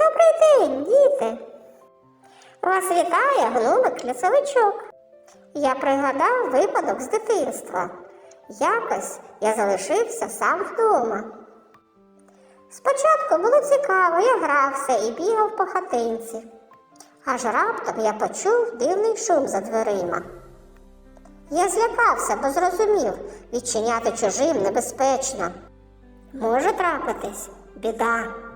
Добрий день, діти. Вас вітає гномик лісовичок. Я пригадав випадок з дитинства. Якось я залишився сам вдома. Спочатку було цікаво, я грався і бігав по хатинці. Аж раптом я почув дивний шум за дверима. Я злякався, бо зрозумів, відчиняти чужим небезпечно. Може трапитись біда.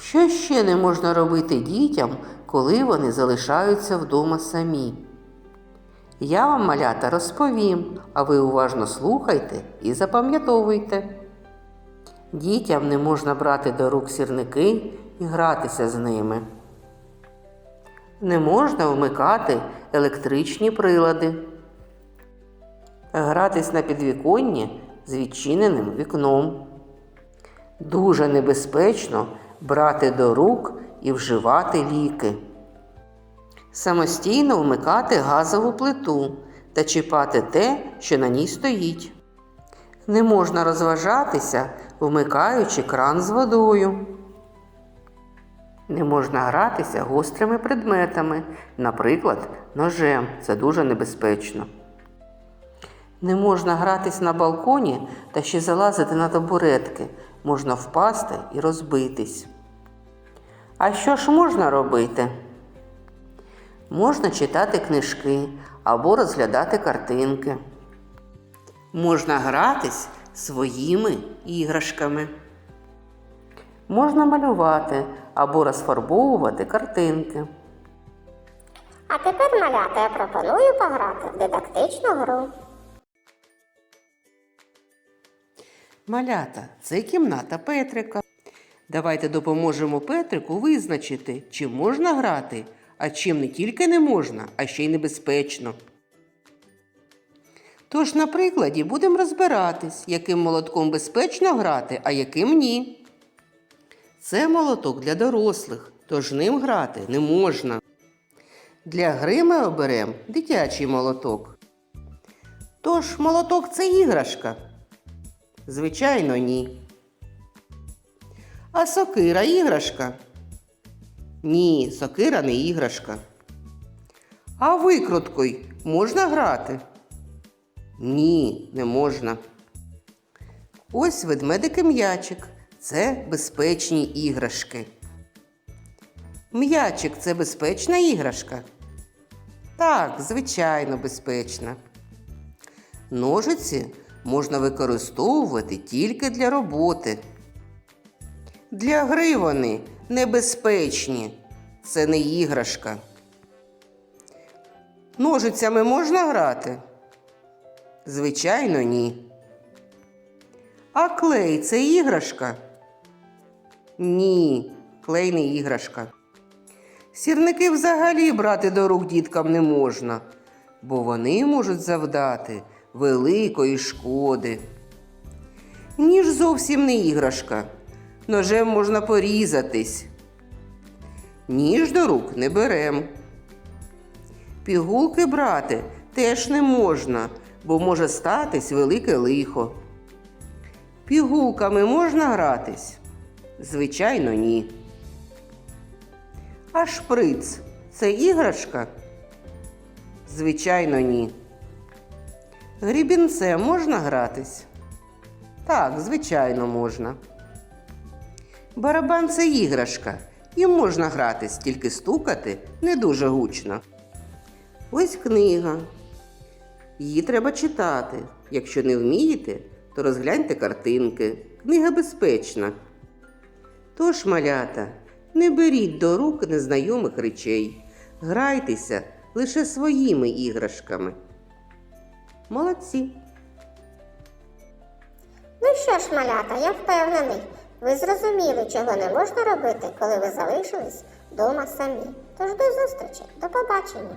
Що ще не можна робити дітям, коли вони залишаються вдома самі? Я вам, малята, розповім, а ви уважно слухайте і запам'ятовуйте. Дітям не можна брати до рук сірники і гратися з ними. Не можна вмикати електричні прилади. Гратись на підвіконні з відчиненим вікном. Дуже небезпечно брати до рук і вживати ліки. Самостійно вмикати газову плиту та чіпати те, що на ній стоїть. Не можна розважатися, вмикаючи кран з водою. Не можна гратися гострими предметами, наприклад, ножем. Це дуже небезпечно. Не можна гратись на балконі та ще залазити на табуретки. Можна впасти і розбитись. А що ж можна робити? Можна читати книжки або розглядати картинки. Можна гратись своїми іграшками. Можна малювати або розфарбовувати картинки. А тепер, малята, я пропоную пограти в дидактичну гру. Малята, це кімната Петрика. Давайте допоможемо Петрику визначити, чим можна грати, а чим не тільки не можна, а ще й небезпечно. Тож на прикладі будемо розбиратись, яким молотком безпечно грати, а яким ні. Це молоток для дорослих, тож ним грати не можна. Для гри ми оберемо дитячий молоток. Тож молоток це іграшка. Звичайно, ні. А сокира іграшка? Ні, сокира не іграшка. А викруткою можна грати? Ні, не можна. Ось ведмедики м'ячик. Це безпечні іграшки. М'ячик це безпечна іграшка? Так, звичайно, безпечна. Ножиці можна використовувати тільки для роботи. Для гри вони небезпечні. Це не іграшка. Ножицями можна грати? Звичайно, ні. А клей це іграшка? Ні, клей не іграшка. Сірники взагалі брати до рук діткам не можна, бо вони можуть завдати великої шкоди. Ніж зовсім не іграшка. Ножем можна порізатись. Ніж до рук не берем. Пігулки брати теж не можна, бо може статись велике лихо. Пігулками можна гратись? Звичайно, ні. А шприц це іграшка? Звичайно, ні. Грібінцем можна гратись? Так, звичайно, можна. Барабан це іграшка. Їм можна гратись, тільки стукати не дуже гучно. Ось книга. Її треба читати. Якщо не вмієте, то розгляньте картинки. Книга безпечна. Тож, малята, не беріть до рук незнайомих речей. Грайтеся лише своїми іграшками. Молодці! Ну що ж, малята, я впевнений, ви зрозуміли, чого не можна робити, коли ви залишились вдома самі. Тож до зустрічі, до побачення.